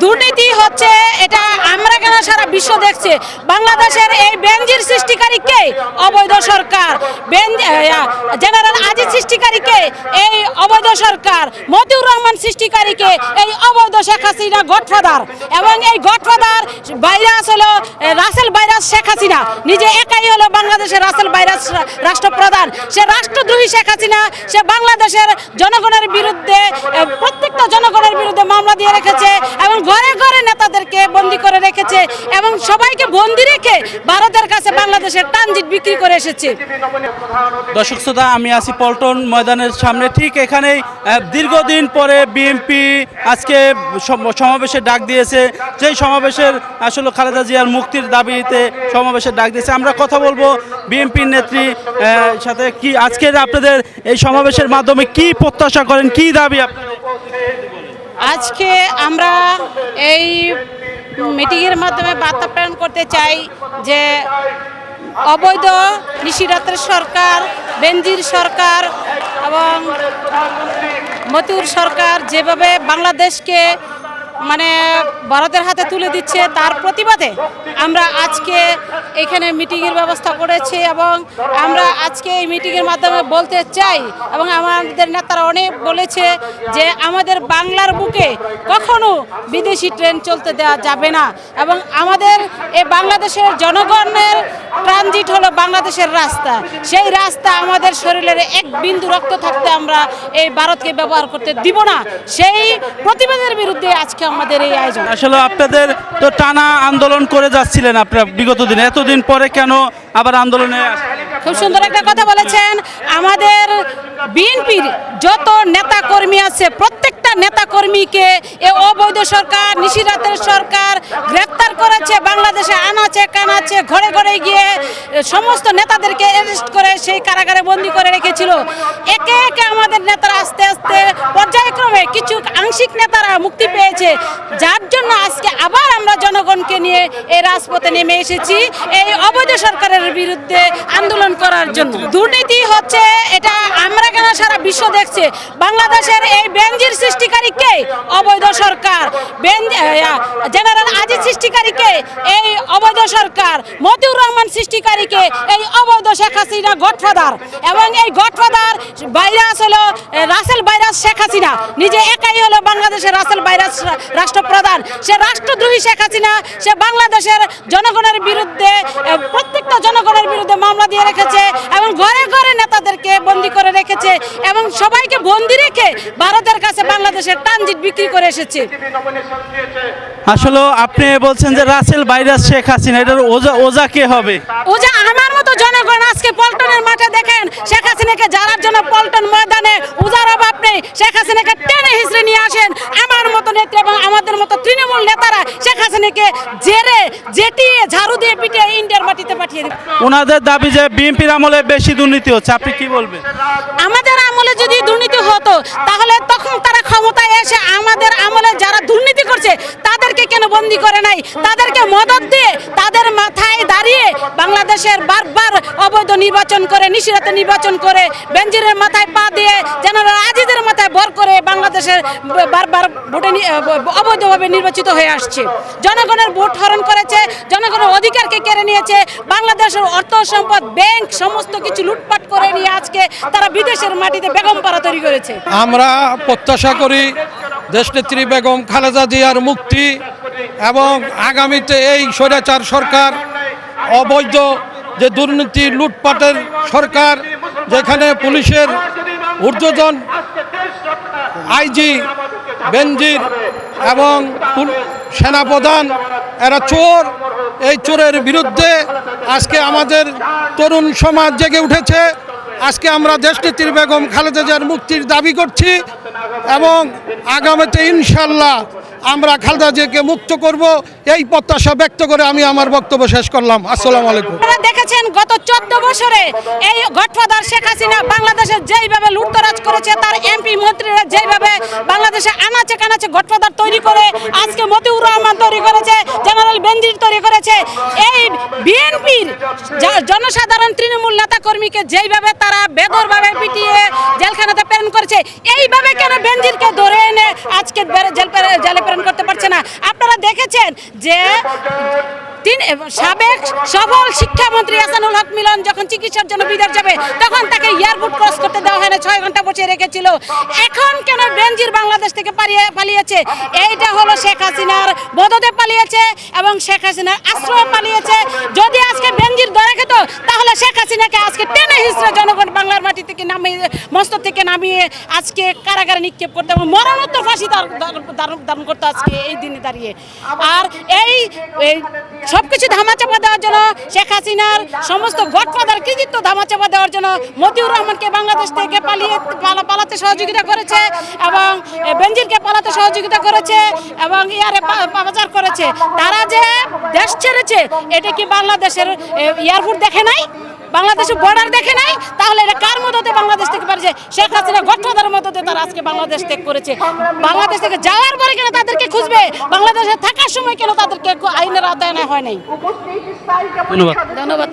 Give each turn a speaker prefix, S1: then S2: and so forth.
S1: দুর্নীতি হচ্ছে, এটা আমরা কেন সারা বিশ্ব দেখছে? বাংলাদেশের এই বেঞ্জির সৃষ্টিকারী কে? অবৈধ সরকার। জেনারেল আজিজ সৃষ্টিকারী কে? এই অবৈধ সরকার। মতিউর রহমান সৃষ্টিকারীকে এই অবৈধ শেখ হাসিনা গডফাদার এবং এই গডফাদার ভাইরাস হলো রাসেল ভাইরাস শেখ হাসিনা। নিজে একাই হলো বাংলাদেশের রাসেল ভাইরাস রাষ্ট্রপ্রধান। সে রাষ্ট্রদ্রোহী শেখ হাসিনা, সে বাংলাদেশের জনগণের বিরুদ্ধে প্রত্যেকটা জনগণের বিরুদ্ধে মামলা দিয়ে রেখেছে এবং ঘরে ঘরে নেতাদেরকে বন্দি করে রেখেছে এবং সবাইকে বন্দি রেখে ভারতের কাছে বাংলাদেশের ট্রানজিট বিক্রি করে এসেছে।
S2: দর্শক শ্রোতা, আমি আছি পল্টন ময়দানের সামনে। ঠিক এখানেই দীর্ঘদিন পরে বিএনপি আজকে সম- সমাবেশের ডাক দিয়েছে। যেই সমাবেশের আসলে খালেদা জিয়ার মুক্তির দাবিতে সমাবেশের ডাক দিয়েছে। আমরা কথা বলব বিএনপির নেত্রী সাথে কি আজকের আপনাদের এই সমাবেশের মাধ্যমে কি প্রত্যাশা করেন, কি দাবি
S1: আজকে আমরা এই মিটিংয়ের মাধ্যমে বার্তা প্রেরণ করতে চাই যে অবৈধ নিশিরাতের সরকার, বেনজির সরকার এবং মতিউর সরকার যেভাবে বাংলাদেশকে মানে ভারতের হাতে তুলে দিচ্ছে তার প্রতিবাদে আমরা আজকে এখানে মিটিংয়ের ব্যবস্থা করেছি এবং আমরা আজকে এই মিটিংয়ের মাধ্যমে বলতে চাই এবং আমাদের নেতারা অনেক বলেছে যে আমাদের বাংলার বুকে কখনো বিদেশি ট্রেন চলতে দেওয়া যাবে না এবং আমাদের এই বাংলাদেশের জনগণের ট্রানজিট হলো বাংলাদেশের রাস্তা। সেই রাস্তা আমাদের শরীরের এক বিন্দু রক্ত থাকতে আমরা এই ভারতকে ব্যবহার করতে দিব না। সেই প্রতিবাদের বিরুদ্ধে আজকে আমাদের এই আয়োজন
S2: আসলে আপনাদের তো টানা আন্দোলন করে যাচ্ছিলেন আপনারা বিগত দিনে এতদিন পরে কেন আবার আন্দোলনে?
S1: খুব সুন্দর একটা কথা বলেছেন। আমাদের বিএনপির যত নেতা কর্মী আছে, প্রত্যেকটা নেতা কর্মীকে এ অবৈধ সরকার নিশিরাতের সরকার গ্রেপ্তার করেছে, বাংলাদেশে আনাচে, কানাচে, ঘরে ঘরে গিয়ে সমস্ত নেতাদেরকে অ্যারেস্ট করে সেই কারাগারে বন্দি করে রেখেছিল। একে একে আমাদের নেতারা আস্তে আস্তে পর্যায়ক্রমে কিছু আংশিক নেতারা মুক্তি পেয়েছে। যার জন্য আজকে আবার আমরা জনগণকে নিয়ে এই রাজপথে নেমে এসেছি। এই অবৈধ সরকারের বিরুদ্ধে আন্দোলন করার জন্য। দুর্নীতি হচ্ছে, এটা আমরা কেন সারা বিশ্ব দেখছে? বাংলাদেশের এই বেঞ্জির সৃষ্টিকারী কে? অবৈধ সরকার। জেনারেল আজিজ সৃষ্টিকারীকে এই অবৈধ সরকার। মতিউর রহমান সৃষ্টিকারীকে এই অবৈধ শেখ হাসিনা গডফাদার। এবং এই গডফাদার ভাইরাস হলো রাসেল ভাইরাস শেখ হাসিনা। নিজে একাই হলো বাংলাদেশের রাসেল ভাইরাস রাষ্ট্রপ্রধান। সে রাষ্ট্রদ্রোহী শেখ হাসিনা, সে বাংলাদেশের জনগণের বিরুদ্ধে প্রত্যেকটা জনগণের বিরুদ্ধে মামলা দিয়ে রেখেছে এবং ঘরে ঘরে নেতাদেরকে বন্দি করে রেখেছে এবং সবাইকে বন্দি রেখে ভারতের কাছে বাংলাদেশের ট্রানজিট বিক্রি করে এসেছে।
S2: আসলে আপনি বলছেন যে রাসেল ভাইরাস শেখ হাসিনা এটার ওজা ওজা কে হবে?
S1: ও যে আমার মতো জনগণ আজকে পল্টনের মাঠে দেখেন শেখ হাসিনাকে যারার জন্য পল্টন ময়দানে উজার অভাব নেই। শেখ হাসিনাকে টেনে হিসড়ে নিয়ে আসেন আমার মতো নেত্রী এবং আমাদের মতো তৃণমূল নেতারা শেখ হাসিনাকে জেরে জেটিয়ে ঝাড়ু দিয়ে পিটিয়ে ইন্ডিয়ার মাটিতে পাঠিয়ে দেবে।
S2: ওনাদের দাবি যে বিএনপির আমলে বেশি দুর্নীতি হচ্ছে আপনি কি বলবেন?
S1: আমাদের আমলে যদি দুর্নীতি হতো তাহলে তখন তারা ক্ষমতায় এসে আমাদের আমলে যারা দুর্নীতি করছে কেন বন্দি করে নাই। তাদেরকে মদত দিয়ে তাদের মাথায় দাঁড়িয়ে বাংলাদেশের বারবার অবৈধ নির্বাচন করে নিশিরাতে নির্বাচন করে বেঞ্জিরের মাথায় পা দিয়ে জেনারেল আজিজের মাথায় ভর করে বাংলাদেশের বারবার ভোটে অবৈধভাবে নির্বাচিত হয়ে আসছে। জনগণের ভোট হরণ করেছে, জনগণের অধিকারকে কেড়ে নিয়েছে। বাংলাদেশের অর্থ সম্পদ, ব্যাংক, সমস্ত কিছু লুটপাট করে নিয়ে আজকে তারা বিদেশের মাটিতে বেগম পাড়া তৈরি করেছে।
S3: আমরা প্রত্যাশা করি দেশনেত্রী বেগম খালেদা জিয়ার মুক্তি এবং আগামীতে এই স্বৈরাচার সরকার, অবৈধ যে দুর্নীতি লুটপাটের সরকার, যেখানে পুলিশের ঊর্ধ্বতন আইজি, বেনজির এবং সেনাপ্রধান, এরা চোর। এই চোরের বিরুদ্ধে আজকে আমাদের তরুণ সমাজ জেগে উঠেছে। আজকে আমরা দেশনেত্রী বেগম খালেদা জিয়ার মুক্তির দাবি করছি এবং আগামীতে ইনশাল্লাহ আমরা খালদা জিয়াকে মুক্ত করব। এই প্রত্যাশা ব্যক্ত করে আমি আমার বক্তব্য শেষ করলাম। আসসালামু আলাইকুম।
S1: আপনারা দেখেছেন গত চোদ্দ বছরে এই গডফাদার শেখ হাসিনা বাংলাদেশে যেইভাবে লুটতরাজ করেছে, তার এমপি মন্ত্রীরা যেইভাবে বাংলাদেশে আনাচে কানাচে গডফাদার তৈরি করে, আজকে মতিউর রহমান তৈরি করেছে বেনজির তৈরি করেছে। এই বিএনপির জনসাধারণ তৃণমূল নেতা কর্মীকে যেইভাবে তারা বেদরভাবে পিটিয়ে জেলখানাতে প্রেরণ করেছে, এইভাবে কেন বেনজিরকে ধরে এনে আজকে জেল প্রে- জেলে প্রেরণ প্রেরণ করতে পারছে না? আপনারা দেখেছেন যে তিন সাবেক সফল শিক্ষামন্ত্রী হাসানুল হক মিলন যখন চিকিৎসার জন্য বিদেশ যাবে, তখন তাকে এয়ারপোর্ট ক্রস করতে দেওয়া হয় ছয় ঘণ্টা বসে রেখেছিল। এখন কেন বেনজির বাংলাদেশ থেকে পালিয়ে পালিয়েছে? এইটা হলো শেখ হাসিনার বদতে পালিয়েছে এবং শেখ হাসিনার আশ্রয় পালিয়েছে। যদি আজকে বেনজির ধরে খেত, তাহলে শেখ হাসিনাকে আজকে টেনে হিসড়ে জনগণ বাংলার মাটি থেকে নামিয়ে মস্ত থেকে নামিয়ে আজকে কারাগারে নিক্ষেপ করতে এবং মরণোত্তর ফাঁসি দান করতে আজকে এই দিনে দাঁড়িয়ে। আর এই এই সবকিছু ধামাচাপা দেওয়ার জন্য শেখ হাসিনার সমস্ত গডফাদার কৃতিত্ব ধামাচাপা দেওয়ার জন্য মতিউর রহমানকে বাংলাদেশ থেকে পালিয়ে পালাতে সহযোগিতা করেছে এবং বেঞ্জিলকে পালাতে সহযোগিতা করেছে এবং ইয়ারে পাচার করেছে। তারা যে দেশ ছেড়েছে, এটা কি বাংলাদেশের এয়ারপোর্ট দেখে নাই? বাংলাদেশের বর্ডার দেখে নাই তাহলে এটা কার মদতে বাংলাদেশ থেকে পারছে শেখ হাসিনা গঠফাদার মদতে তারা আজকে বাংলাদেশ ত্যাগ করেছে। বাংলাদেশ থেকে যাওয়ার পরে কেন তাদেরকে খুঁজবে? বাংলাদেশে থাকার সময় কেন তাদেরকে আইনের আওতায় হয় নাই?
S2: ধন্যবাদ।
S1: ধন্যবাদ।